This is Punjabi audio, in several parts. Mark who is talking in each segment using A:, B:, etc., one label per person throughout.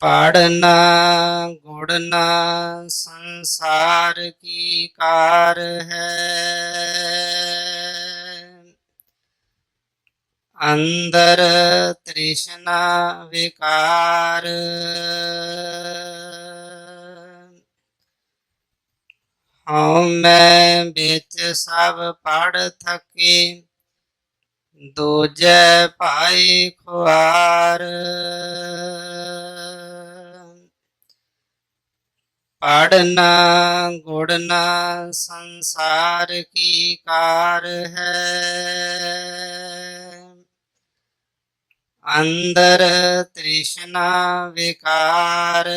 A: ਪੜਨਾ ਗੁੜਨਾ ਸੰਸਾਰ ਕੀ ਕਾਰ ਹੈ? ਅੰਦਰ ਤ੍ਰਿਸ਼ਨਾ ਵਿਕਾਰ। ਹਉ ਮੈਂ ਵਿੱਚ ਸਭ ਪੜ ਥਕੇ, ਦੂਜੈ ਭਾਈ ਖੁਆਰ। ਪੜਨਾ ਗੁੜਨਾ ਸੰਸਾਰ ਕੀ ਕਾਰ ਹੈ? ਅੰਦਰ ਤ੍ਰਿਸ਼ਨਾ ਵਿਕਾਰ।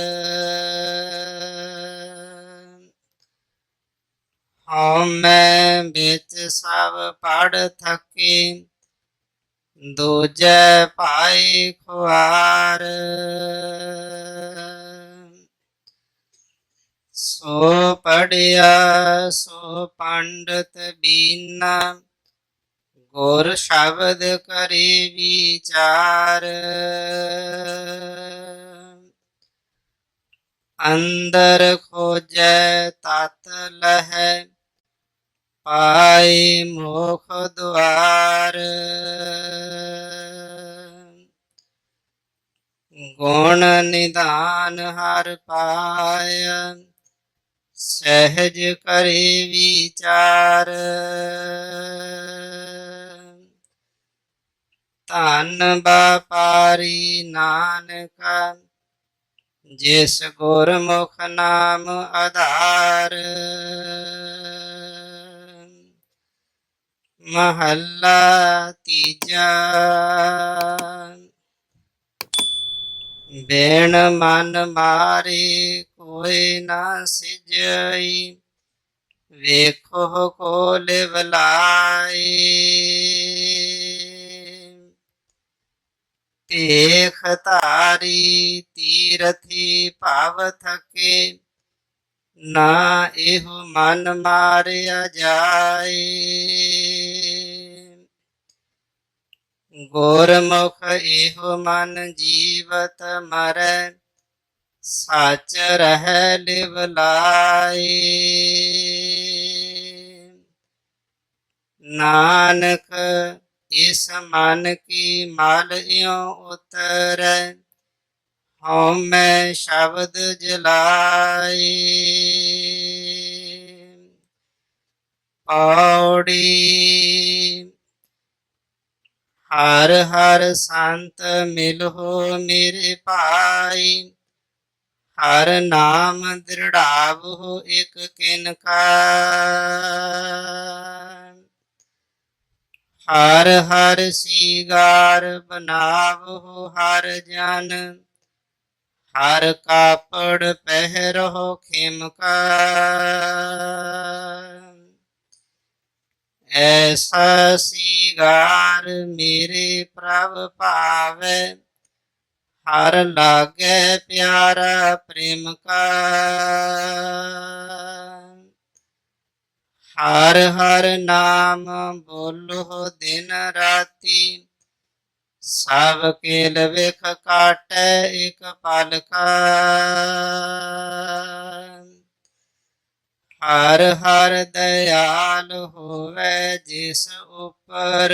A: ਹਉ ਮੈਂ ਵਿੱਚ ਸਭ ਪੜ ਥਕੇ, ਦੂਜੇ ਪਾਈ ਖੁਆਰ। ਸੋ ਪੜਿਆ, ਸੋ ਪੰਡਤ ਬੀਨਾ, ਗੁਰ ਸ਼ਬਦ ਕਰੇ ਵਿਚਾਰ। ਅੰਦਰ ਖੋਜੈ ਤਤ ਲਹੈ ਪਾਈ ਮੋਖ ਦੁਆਰ। ਗੁਣ ਨਿਦਾਨ ਹਰ ਪਾਇਆ ਸਹਿਜ ਕਰੇ ਵਿਚਾਰ। ਧਨ ਬਾਪਾਰੀ ਨਾਨਕਾ, ਜਿਸ ਗੁਰਮੁਖ ਨਾਮ ਆਧਾਰ। ਮਹੱਲਾ ਤੀਜਾ। ਬੇਣ ਮਨ ਮਾਰੇ ਕੋਈ ਨਾ ਸਿਜਈ, ਵੇਖੋ ਕੋ ਲਿਵਲਾਈ ਤੇਖ ਤਾਰੀ ਤੀਰਥੀ ਭਾਵ ਥਕੇ, ਨਾ ਇਹੋ ਮਨ ਮਾਰਿਆ ਜਾਏ। ਗੁਰਮੁਖ ਇਹੋ ਮਨ ਜੀਵਤ ਮਰੈ ਸੱਚ ਰਹਿ ਲਿਵ ਲਾਈ ਨਾਨਕ ਇਸ ਮਨ ਕੀ ਮਲ ਇਉ ਉਤਰੈ, ਹਉ ਮੈਂ ਸ਼ਬਦ ਜਲਾਈ ਪੌੜੀ ਹਰ ਹਰ ਸੰਤ ਮਿਲੋ ਮੇਰੇ ਭਾਈ ਹਰ ਨਾਮ ਦ੍ਰਿੜਾਵੋ ਇਕ ਕਿਨ ਕਾ ਹਰ ਹਰ ਸੀਗਾਰ ਬਨਾਵੋ ਹਰ ਜਨ। ਹਰ ਕਾਪੜ ਪਹਿਰੋ ਖਿਮਕਾ ਐਸਾ ਸੀਗਾਰ ਮੇਰੇ ਪ੍ਰਭ ਭਾਵੇ ਹਰ ਲਾਗੇ ਪਿਆਰਾ ਪ੍ਰੇਮ ਕਾ। ਹਰ ਹਰ ਨਾਮ ਬੋਲੋ ਦਿਨ ਰਾਤੀ। ਸਭ ਕੇਲ ਵੇਖ ਕਾਟੈ ਇਕ ਪਲ ਕਾ ਹਰ ਹਰ ਦਇਆਲ ਹੋਵੇ ਜਿਸ ਉਪਰ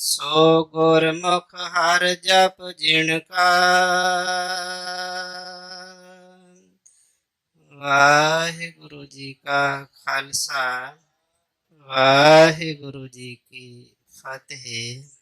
A: ਸੋ ਗੁਰਮੁਖ ਹਰ ਜਪ ਜਿਣ ਕਾ। ਵਾਹਿਗੁਰੂ ਜੀ ਕਾ ਖਾਲਸਾ ਵਾਹਿਗੁਰੂ ਜੀ ਕੀ ਫਤਿਹ।